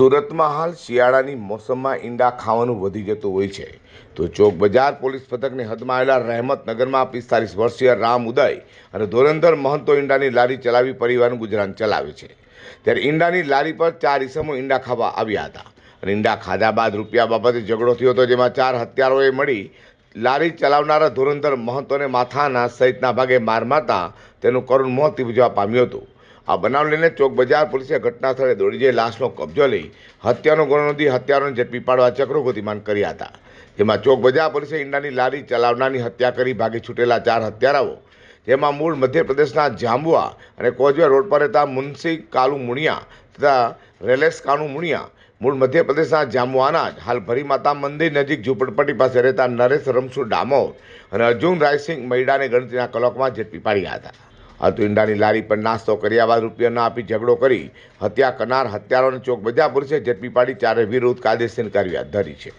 સુરતમાં હાલ શિયાળાની મોસમમાં ઈંડા ખાવાનું વધી જતું હોય છે. તો ચોક બજાર પોલીસ પથકની હદમાં આવેલા રહેમતનગરમાં પિસ્તાલીસ વર્ષીય રામ ઉદય અને ધોરંધર મહંતો ઈંડાની લારી ચલાવી પરિવારનું ગુજરાન ચલાવે છે. ત્યારે ઈંડાની લારી પર ચાર ઈસમો ઈંડા ખાવા આવ્યા હતા. અને ઈંડા ખાધા બાદ રૂપિયા બાબતે ઝઘડો થયો હતો, જેમાં ચાર હત્યારોએ મળી લારી ચલાવનારા ધોરંધર મહંતોને માથાના સહિતના ભાગે માર મારતા તેનું કરુણ મોત નિપજવા પામ્યું હતું. આ બનાવ લઈને ચોક બજાર પોલીસે ઘટના સ્થળે દોડી જઈ લાશનો કબજો લઈ હત્યાનો ગુનો નોંધી હત્યારોને ઝડપી પાડવા ચક્રો ગતિમાન કર્યા હતા. જેમાં ચોક બજાર પોલીસે ઈંડાની લારી ચલાવનારની હત્યા કરી ભાગી છૂટેલા ચાર હત્યારાઓ, જેમાં મૂળ મધ્યપ્રદેશના જાંબુઆ અને કોજવે રોડ પર રહેતા મુનસી કાલુ મુણિયા તથા રેલેસ કાનુ મુણિયા મૂળ મધ્યપ્રદેશના જાંબુઆના જ હાલ ભરી માતા મંદિર નજીક ઝૂંપડપટ્ટી પાસે રહેતા નરેશ રમસુ ડામોર અને અર્જુન રાયસિંહ મૈડાને ગણતરીના કલાકમાં ઝડપી પાડ્યા હતા. આ તો ઈંડાની લારી પર નાસ્તો કર્યા બાદ રૂપિયા ના આપી ઝઘડો કરી, હત્યા કરનાર હત્યારાઓને ચોક બજાર છે ઝડપી પાડી ચારે વિરુદ્ધ કાયદેસરની કાર્યવાહી ધરી છે.